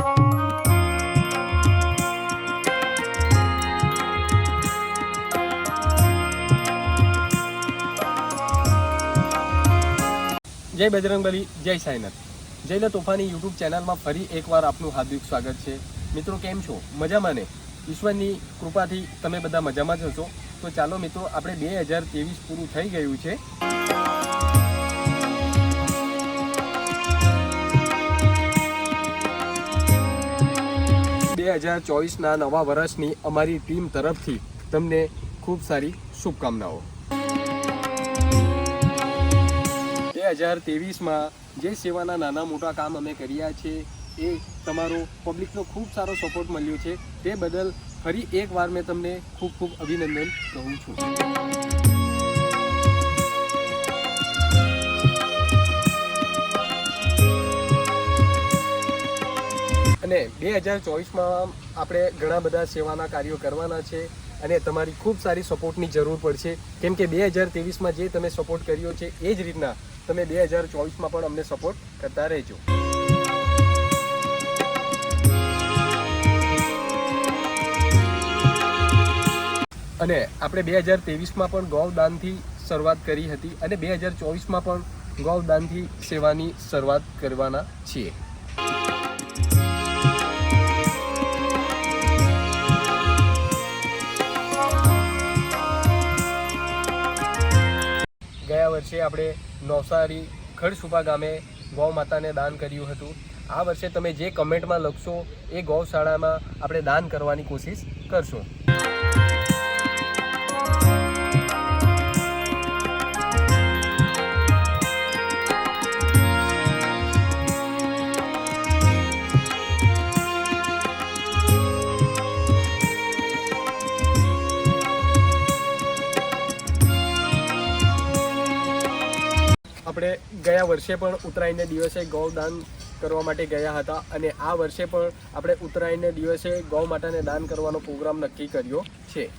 જય બજરંગબલી જય સાઈનાથ. જયલા તોફાની યુટ્યુબ ચેનલમાં ફરી એકવાર આપનું હાર્દિક સ્વાગત છે. મિત્રો, કેમ છો? મજામાં ને? ઈશ્વરની કૃપાથી તમે બધા મજામાં જ હશો. તો ચાલો મિત્રો, આપણે બે હજાર ત્રેવીસ પૂરું થઈ ગયું છે. બે હજાર ચોવીસના નવા વર્ષની અમારી ટીમ તરફથી તમને ખૂબ સારી શુભકામનાઓ. બે હજાર ત્રેવીસમાં જે સેવાના નાના મોટા કામ અમે કર્યા છે, એ તમારો પબ્લિકનો ખૂબ સારો સપોર્ટ મળ્યો છે. તે બદલ ફરી એકવાર મેં તમને ખૂબ ખૂબ અભિનંદન કહું છું. અને બે હજાર ચોવીસમાં આપણે ઘણા બધા સેવાના કાર્યો કરવાના છે અને તમારી ખૂબ સારી સપોર્ટની જરૂર પડશે. કેમ કે બે હજાર ત્રેવીસમાં જે તમે સપોર્ટ કર્યો છે, એ જ રીતના તમે બે હજાર ચોવીસમાં પણ અમને સપોર્ટ કરતા રહેજો. અને આપણે બે હજાર ત્રેવીસમાં પણ ગૌદાનથી શરૂઆત કરી હતી અને બે હજાર ચોવીસમાં પણ ગૌદાનથી સેવાની શરૂઆત કરવાના છીએ. વર્ષે આપણે નવસારી ખડસુપા ગામે ગૌ માતાને દાન કર્યું હતું. આ વર્ષે તમે જે કમેન્ટમાં લખશો એ ગૌશાળામાં આપણે દાન કરવાની કોશિશ કરશું. આપણે ગયા વર્ષે પણ ઉત્તરાયણના દિવસે ગૌદાન કરવા માટે ગયા હતા અને આ વર્ષે પણ આપણે ઉત્તરાયણના દિવસે ગૌ માતાને દાન કરવાનો પ્રોગ્રામ નક્કી કર્યો છે.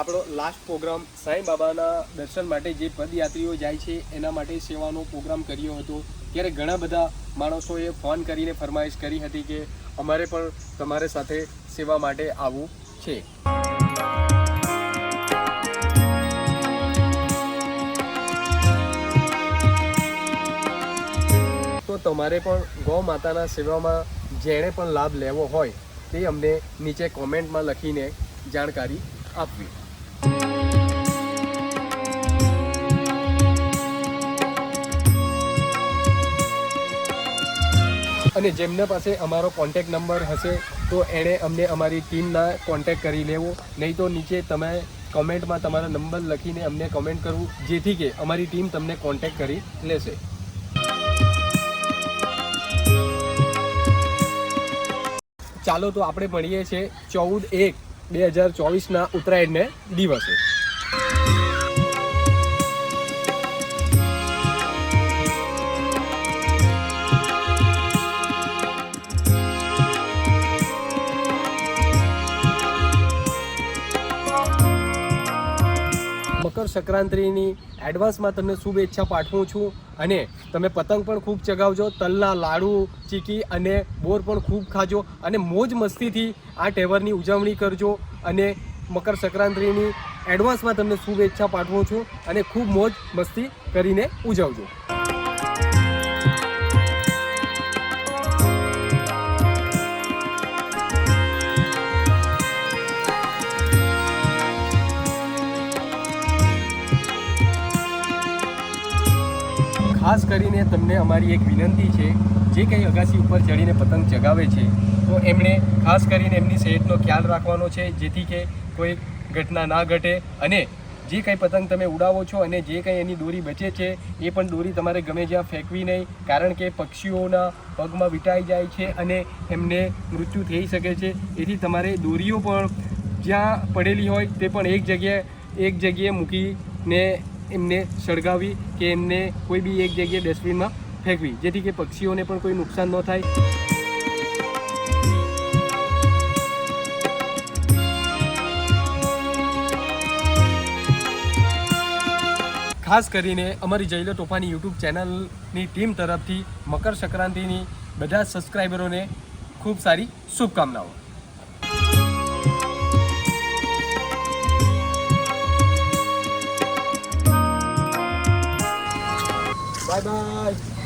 આપણો લાસ્ટ પ્રોગ્રામ સાંઈ બાબાના દર્શન માટે જે પદયાત્રીઓ જાય છે, એના માટે સેવાનો પ્રોગ્રામ કર્યો હતો. ત્યારે ઘણા બધા માણસોએ ફોન કરીને ફરમાઈશ કરી હતી કે અમારે પણ તમારે સાથે સેવા માટે આવવું છે. તો તમારે પણ ગૌ માતાના સેવામાં જેણે પણ લાભ લેવો હોય, તે અમને નીચે કોમેન્ટમાં લખીને જાણકારી આપવી. અને જેમના પાસે અમારો કોન્ટેક નંબર હશે, તો એણે અમને અમારી ટીમના કોન્ટેક કરી લેવો. નહીં તો નીચે તમે કમેન્ટમાં તમારા નંબર લખીને અમને કમેન્ટ કરવું, જેથી કે અમારી ટીમ તમને કોન્ટેક કરી લેશે. ચાલો તો આપણે મળીએ છીએ ચૌદ એક બે હજાર ચોવીસના ઉત્તરાયણને દિવસે. મકર સંક્રાંતિની એડવાન્સમાં તમને શુભેચ્છા પાઠવું છું. અને તમે પતંગ પણ ખૂબ ચગાવજો, તલના લાડુ, ચીકી અને બોર પણ ખૂબ ખાજો અને મોજ મસ્તીથી આ તહેવારની ઉજવણી કરજો. અને મકર સંક્રાંતિની એડવાન્સમાં તમને શુભેચ્છા પાઠવું છું અને ખૂબ મોજ મસ્તી કરીને ઉજવજો. ખાસ કરીને તમને અમારી એક વિનંતી છે, જે કંઈ અગાસી ઉપર ચડીને પતંગ ચગાવે છે, તો એમણે ખાસ કરીને એમની સેહતનો ખ્યાલ રાખવાનો છે, જેથી કે કોઈ ઘટના ના ઘટે અને જે કંઈ પતંગ તમે ઉડાવો છો અને જે કંઈ એની દોરી બચે છે, એ પણ દોરી તમારે ગમે જ્યાં ફેંકવી નહીં, કારણ કે પક્ષીઓના પગમાં વીંટાઈ જાય છે અને એમને મૃત્યુ થઈ શકે છે. એથી તમારે દોરીઓ પણ જ્યાં પડેલી હોય તે પણ એક જગ્યાએ એક જગ્યાએ મૂકીને એમને સળગાવી કે એમને કોઈ બી એક જગ્યાએ ડસ્ટબિનમાં ફેંકવી. જેથી કે પક્ષીઓને પણ કોઈ નુકસાન ન થાય. ખાસ કરીને અમારી જયલો તોફાની યુટ્યુબ ચેનલની ટીમ તરફથી મકર સંક્રાંતિની બધા સબસ્ક્રાઈબરોને ખૂબ સારી શુભકામનાઓ. Bye-bye.